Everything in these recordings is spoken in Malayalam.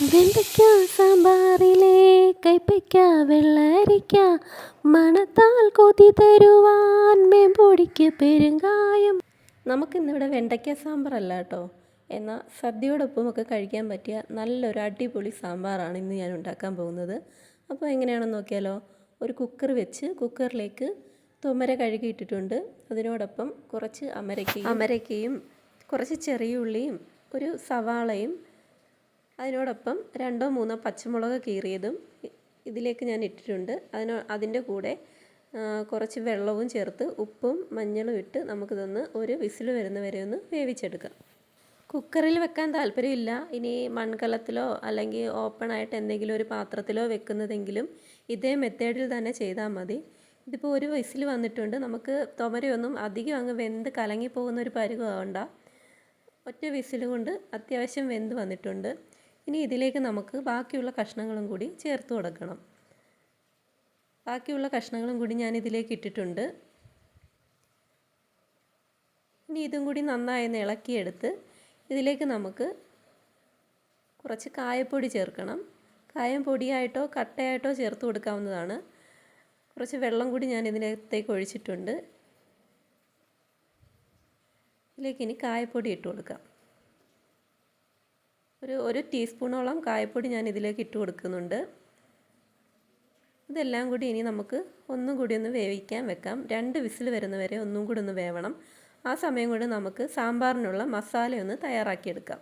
വെണ്ടയ്ക്ക സാമ്പാറിലെ കൈപ്പയ്ക്ക വെള്ളരിക്ക മണത്താൽ കൊതി തരുവാൻ മേമ്പൊടിക്ക് പെരുങ്കായം. നമുക്കിന്നിവിടെ വെണ്ടയ്ക്ക സാമ്പാറല്ല കേട്ടോ. എന്നാൽ സദ്യയോടൊപ്പമൊക്കെ കഴിക്കാൻ പറ്റിയ നല്ലൊരു അടിപൊളി സാമ്പാറാണ് ഇന്ന് ഞാൻ ഉണ്ടാക്കാൻ പോകുന്നത്. അപ്പോൾ എങ്ങനെയാണെന്ന് നോക്കിയാലോ ഒരു കുക്കർ വെച്ച് കുക്കറിലേക്ക് തുമര കഴുകിയിട്ടിട്ടുണ്ട് അതിനോടൊപ്പം കുറച്ച് അമരക്കയും അമരക്കയും കുറച്ച് ചെറിയ ഉള്ളിയും ഒരു സവാളയും അതിനോടൊപ്പം രണ്ടോ മൂന്നോ പച്ചമുളക് കീറിയതും ഇതിലേക്ക് ഞാൻ ഇട്ടിട്ടുണ്ട്. അതിനോ അതിന്റെ കൂടെ കുറച്ച് വെള്ളവും ചേർത്ത് ഉപ്പും മഞ്ഞളും ഇട്ട് നമുക്കിതൊന്ന് ഒരു വിസിൽ വരുന്ന വരെ ഒന്ന് വേവിച്ചെടുക്കാം. കുക്കറിൽ വെക്കാൻ താല്പര്യമില്ല. ഇനി മൺകലത്തിലോ അല്ലെങ്കിൽ ഓപ്പൺ ആയിട്ട് എന്തെങ്കിലും ഒരു പാത്രത്തിലോ വെക്കുന്നതെങ്കിലും ഇതേ മെത്തേഡിൽ തന്നെ ചെയ്താൽ മതി. ഇതിപ്പോൾ ഒരു വിസിൽ വന്നിട്ടുണ്ട്. നമുക്ക് തുമരയൊന്നും അധികം അങ്ങ് വെന്ത് കലങ്ങി പോകുന്ന ഒരു പരുവമാവണ്ട ഒറ്റ വിസിൽ കൊണ്ട് അത്യാവശ്യം വെന്ത് വന്നിട്ടുണ്ട്. ഇനി ഇതിലേക്ക് നമുക്ക് ബാക്കിയുള്ള കഷ്ണങ്ങളും കൂടി ചേർത്ത് കൊടുക്കണം. ബാക്കിയുള്ള കഷ്ണങ്ങളും കൂടി ഞാൻ ഇതിലേക്ക് ഇട്ടിട്ടുണ്ട്. ഇനി ഇതും കൂടി നന്നായി ഇളക്കിയെടുത്ത് ഇതിലേക്ക് നമുക്ക് കുറച്ച് കായപ്പൊടി ചേർക്കണം. കായം പൊടിയായിട്ടോ കട്ടയായിട്ടോ ചേർത്ത് കൊടുക്കാവുന്നതാണ്. കുറച്ച് വെള്ളം കൂടി ഞാൻ ഇതിനകത്തേക്ക് ഒഴിച്ചിട്ടുണ്ട്. ഇതിലേക്ക് ഇനി കായപ്പൊടി ഇട്ട് കൊടുക്കാം. ഒരു ഒരു ടീസ്പൂണോളം കായപ്പൊടി ഞാൻ ഇതിലേക്ക് ഇട്ട് കൊടുക്കുന്നുണ്ട്. ഇതെല്ലാം കൂടി ഇനി നമുക്ക് ഒന്നും കൂടി ഒന്ന് വേവിക്കാൻ വെക്കാം. രണ്ട് വിസിൽ വരുന്നവരെ ഒന്നും കൂടി ഒന്ന് വേവണം. ആ സമയം കൊണ്ട് നമുക്ക് സാമ്പാറിനുള്ള മസാല ഒന്ന് തയ്യാറാക്കിയെടുക്കാം.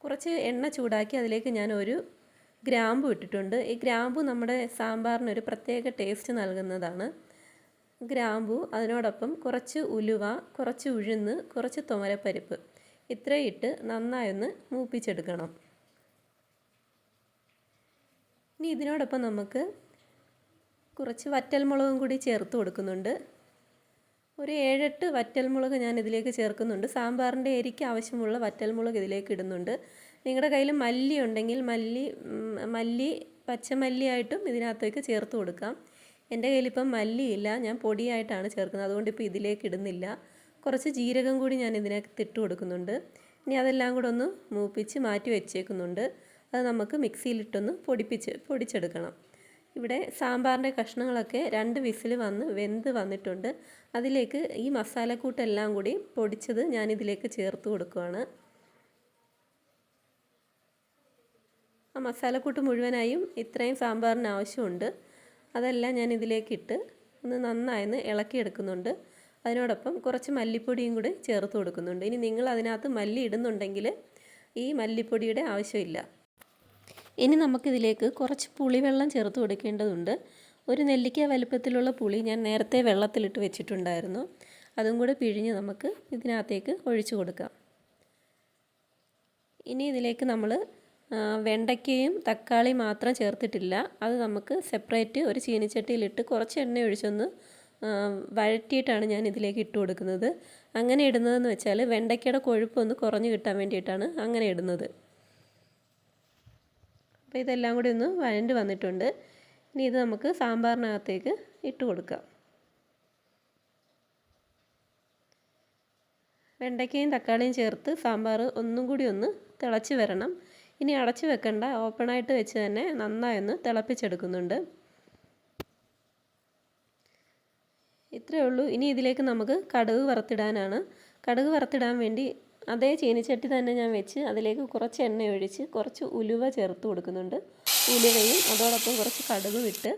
കുറച്ച് എണ്ണ ചൂടാക്കി അതിലേക്ക് ഞാൻ ഒരു ഗ്രാമ്പു ഇട്ടിട്ടുണ്ട്. ഈ ഗ്രാമ്പു നമ്മുടെ സാമ്പാറിനൊരു പ്രത്യേക ടേസ്റ്റ് നൽകുന്നതാണ്. ഗ്രാമ്പു അതിനോടൊപ്പം കുറച്ച് ഉലുവ കുറച്ച് ഉഴുന്ന് കുറച്ച് തുമരപ്പരിപ്പ് ഇത്രയും നന്നായൊന്ന് മൂപ്പിച്ചെടുക്കണം. ഇനി ഇതിനോടൊപ്പം നമുക്ക് കുറച്ച് വറ്റൽമുളകും കൂടി ചേർത്ത് കൊടുക്കുന്നുണ്ട്. ഒരു ഏഴെട്ട് വറ്റൽമുളക് ഞാൻ ഇതിലേക്ക് ചേർക്കുന്നുണ്ട്. സാമ്പാറിന്റെ എരിക്ക് ആവശ്യമുള്ള വറ്റൽമുളക് ഇതിലേക്ക് ഇടുന്നുണ്ട്. നിങ്ങളുടെ കയ്യിൽ മല്ലി ഉണ്ടെങ്കിൽ മല്ലി മല്ലി പച്ചമല്ലിയായിട്ടും ഇതിനകത്തേക്ക് ചേർത്ത് കൊടുക്കാം. എന്റെ കയ്യിലിപ്പം മല്ലിയില്ല. ഞാൻ പൊടിയായിട്ടാണ് ചേർക്കുന്നത്. അതുകൊണ്ട് ഇപ്പോൾ ഇതിലേക്ക് ഇടുന്നില്ല. കുറച്ച് ജീരകം കൂടി ഞാൻ ഇതിനകത്ത് ഇട്ട് കൊടുക്കുന്നുണ്ട്. ഇനി അതെല്ലാം കൂടെ ഒന്ന് മൂപ്പിച്ച് മാറ്റി വെച്ചേക്കുന്നുണ്ട്. അത് നമുക്ക് മിക്സിയിലിട്ടൊന്ന് പൊടിപ്പിച്ച് പൊടിച്ചെടുക്കണം. ഇവിടെ സാമ്പാറിന്റെ കഷ്ണങ്ങളൊക്കെ രണ്ട് വിസിൽ വന്ന് വെന്ത് വന്നിട്ടുണ്ട്. അതിലേക്ക് ഈ മസാലക്കൂട്ടെല്ലാം കൂടി പൊടിച്ചത് ഞാനിതിലേക്ക് ചേർത്ത് കൊടുക്കുകയാണ് ആ മസാലക്കൂട്ട് മുഴുവനായും ഇത്രയും സാമ്പാറിന് ആവശ്യമുണ്ട്. അതെല്ലാം ഞാൻ ഇതിലേക്ക് ഇട്ട് ഒന്ന് നന്നായി ഇളക്കിയെടുക്കുന്നുണ്ട്. അതിനോടൊപ്പം കുറച്ച് മല്ലിപ്പൊടിയും കൂടി ചേർത്ത് കൊടുക്കുന്നുണ്ട്. ഇനി നിങ്ങൾ അതിനകത്ത് മല്ലി ഇടുന്നുണ്ടെങ്കിൽ ഈ മല്ലിപ്പൊടിയുടെ ആവശ്യമില്ല. ഇനി നമുക്കിതിലേക്ക് കുറച്ച് പുളിവെള്ളം ചേർത്ത് കൊടുക്കേണ്ടതുണ്ട്. ഒരു നെല്ലിക്ക വലുപ്പത്തിലുള്ള പുളി ഞാൻ നേരത്തെ വെള്ളത്തിലിട്ട് വെച്ചിട്ടുണ്ടായിരുന്നു. അതും കൂടെ പിഴിഞ്ഞ് നമുക്ക് ഇതിനകത്തേക്ക് ഒഴിച്ചു കൊടുക്കാം. ഇനി ഇതിലേക്ക് നമ്മൾ വെണ്ടയ്ക്കയും തക്കാളി മാത്രം ചേർത്തിട്ടില്ല. അത് നമുക്ക് സെപ്പറേറ്റ് ഒരു ചീനിച്ചട്ടിയിലിട്ട് കുറച്ച് എണ്ണ ഒഴിച്ചൊന്ന് വഴറ്റിയിട്ടാണ് ഞാൻ ഇതിലേക്ക് ഇട്ട് കൊടുക്കുന്നത്. അങ്ങനെ ഇടുന്നതെന്ന് വെച്ചാൽ വെണ്ടയ്ക്കയുടെ കൊഴുപ്പൊന്ന് കുറഞ്ഞു കിട്ടാൻ വേണ്ടിയിട്ടാണ് അങ്ങനെ ഇടുന്നത്. അപ്പോൾ ഇതെല്ലാം കൂടി ഒന്ന് വഴണ്ട് വന്നിട്ടുണ്ട്. ഇനി ഇത് നമുക്ക് സാമ്പാറിനകത്തേക്ക് ഇട്ട് കൊടുക്കാം. വെണ്ടയ്ക്കയും തക്കാളിയും ചേർത്ത് സാമ്പാർ ഒന്നും കൂടി ഒന്ന് തിളച്ച് വരണം. ഇനി അടച്ച് വെക്കണ്ട. ഓപ്പണായിട്ട് വെച്ച് തന്നെ നന്നായി ഒന്ന് തിളപ്പിച്ചെടുക്കുന്നുണ്ട്. ഇത്രയേ ഉള്ളൂ. ഇനി ഇതിലേക്ക് നമുക്ക് കടുക് വറുത്തിടാനാണ്. കടുക് വറുത്തിടാൻ വേണ്ടി അതേ ചീനിച്ചട്ടി തന്നെ ഞാൻ വെച്ച് അതിലേക്ക് കുറച്ച് എണ്ണ ഒഴിച്ച് കുറച്ച് ഉലുവ ചേർത്ത് കൊടുക്കുന്നുണ്ട്. ഉലുവയും അതോടൊപ്പം കുറച്ച് കടുകും വിട്ട്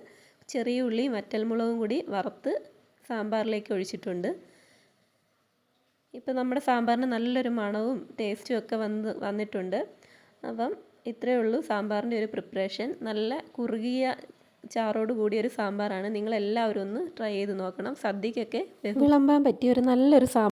ചെറിയ ഉള്ളിയും വറ്റൽമുളകും കൂടി വറുത്ത് സാമ്പാറിലേക്ക് ഒഴിച്ചിട്ടുണ്ട്. ഇപ്പം നമ്മുടെ സാമ്പാറിന് നല്ലൊരു മണവും ടേസ്റ്റും ഒക്കെ വന്ന് വന്നിട്ടുണ്ട്. അപ്പം ഇത്രയേ ഉള്ളൂ സാമ്പാറിന്റെ ഒരു പ്രിപ്പറേഷൻ നല്ല കുറുകിയ ചാറോട് കൂടിയ ഒരു സാമ്പാറാണ്. നിങ്ങളെല്ലാവരും ഒന്ന് ട്രൈ ചെയ്ത് നോക്കണം. സദ്യക്കൊക്കെ വിളമ്പാൻ പറ്റിയ ഒരു നല്ലൊരു സാമ്പാർ